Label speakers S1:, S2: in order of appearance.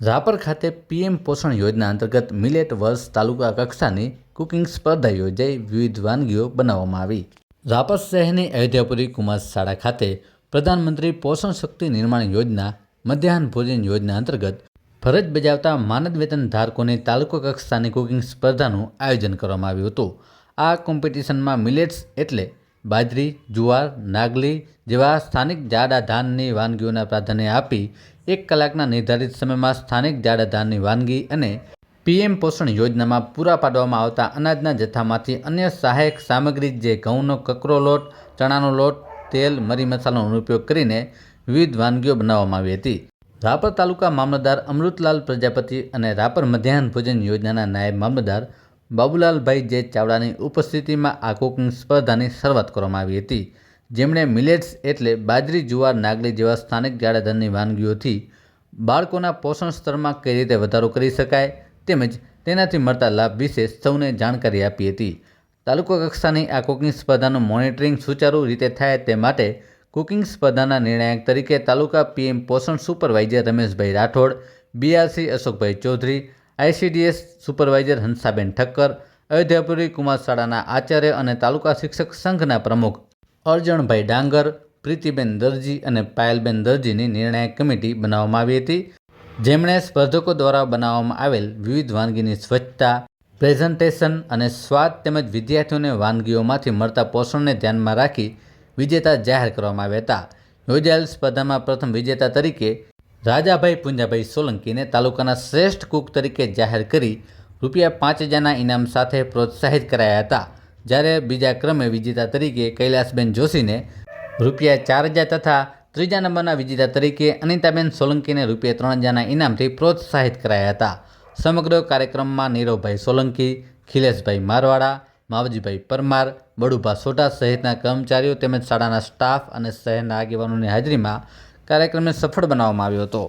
S1: રાપર ખાતે પીએમ પોષણ યોજના અંતર્ગત મિલેટ વર્ષ તાલુકા કક્ષાની કુકિંગ સ્પર્ધા યોજાઈ, વિવિધ વાનગીઓ બનાવવામાં આવી. રાપર શહેરની અયોધ્યાપુરી કુમાર શાળા ખાતે પ્રધાનમંત્રી પોષણ શક્તિ નિર્માણ યોજના, મધ્યાહન ભોજન યોજના અંતર્ગત ફરજ બજાવતા માનદ વેતન ધારકોની તાલુકા કક્ષાની કુકિંગ સ્પર્ધાનું આયોજન કરવામાં આવ્યું હતું. આ કોમ્પિટિશનમાં મિલેટ્સ એટલે બાજરી, જુવાર, નાગલી જેવા સ્થાનિક જાડા ધાનની વાનગીઓના પ્રાધાન્ય આપી એક કલાકના નિર્ધારિત સમયમાં સ્થાનિક જાડા ધાનની વાનગી અને પીએમ પોષણ યોજનામાં પૂરા પાડવામાં આવતા અનાજના જથ્થામાંથી અન્ય સહાયક સામગ્રી જે ઘઉંનો કકરો લોટ, ચણાનો લોટ, તેલ, મરી મસાલાનો ઉપયોગ કરીને વિવિધ વાનગીઓ બનાવવામાં આવી હતી. રાપર તાલુકા મામલતદાર અમૃતલાલ પ્રજાપતિ અને રાપર મધ્યાહન ભોજન યોજનાના નાયબ મામલતદાર બાબુલાલભાઈ જે ચાવડાની ઉપસ્થિતિમાં આ કુકિંગ સ્પર્ધાની શરૂઆત કરવામાં આવી હતી. જેમણે મિલેટ્સ એટલે બાજરી, જુવાર, નાગલી જેવા સ્થાનિક જાડાધનની વાનગીઓથી બાળકોના પોષણ સ્તરમાં કઈ રીતે વધારો કરી શકાય તેમજ તેનાથી મળતા લાભ વિશે સૌને જાણકારી આપી હતી. તાલુકા કક્ષાની આ કુકિંગ સ્પર્ધાનું મોનિટરિંગ સુચારુ રીતે થાય તે માટે કુકિંગ સ્પર્ધાના નિર્ણાયક તરીકે taluka PM Poshan supervisor Rameshbhai Rathod, BRC Ashokbhai Chaudhary ICDS supervisor Hansaben Thakkar, Ayodhyapuri Kumar શાળાના આચાર્ય અને તાલુકા શિક્ષક સંઘના પ્રમુખ અર્જણભાઈ ડાંગર, પ્રીતિબેન દરજી અને પાયલબેન દરજીની નિર્ણાયક કમિટી બનાવવામાં આવી હતી. જેમણે સ્પર્ધકો દ્વારા બનાવવામાં આવેલ વિવિધ વાનગીની સ્વચ્છતા, પ્રેઝન્ટેશન અને સ્વાદ તેમજ વિદ્યાર્થીઓને વાનગીઓમાંથી મળતા પોષણને ધ્યાનમાં રાખી વિજેતા જાહેર કરવામાં આવ્યા હતા. યોજાયેલ સ્પર્ધામાં પ્રથમ વિજેતા તરીકે રાજાભાઈ પુંજાભાઈ સોલંકીને તાલુકાના શ્રેષ્ઠ કુક તરીકે જાહેર કરી રૂપિયા પાંચ હજારના ઇનામ સાથે પ્રોત્સાહિત કરાયા હતા. જ્યારે બીજા ક્રમે વિજેતા તરીકે કૈલાસબેન જોશીને રૂપિયા ચાર હજાર તથા ત્રીજા નંબરના વિજેતા તરીકે અનિતાબેન સોલંકીને રૂપિયા ત્રણ હજારના ઇનામથી પ્રોત્સાહિત કરાયા હતા. સમગ્ર કાર્યક્રમમાં નીરવભાઈ સોલંકી, ખિલેશભાઈ મારવાડા, માવજીભાઈ પરમાર, બડુભા સોટા સહિતના કર્મચારીઓ તેમજ શાળાના સ્ટાફ અને શહેરના આગેવાનોની હાજરીમાં કાર્યક્રમને સફળ બનાવવામાં આવ્યો હતો.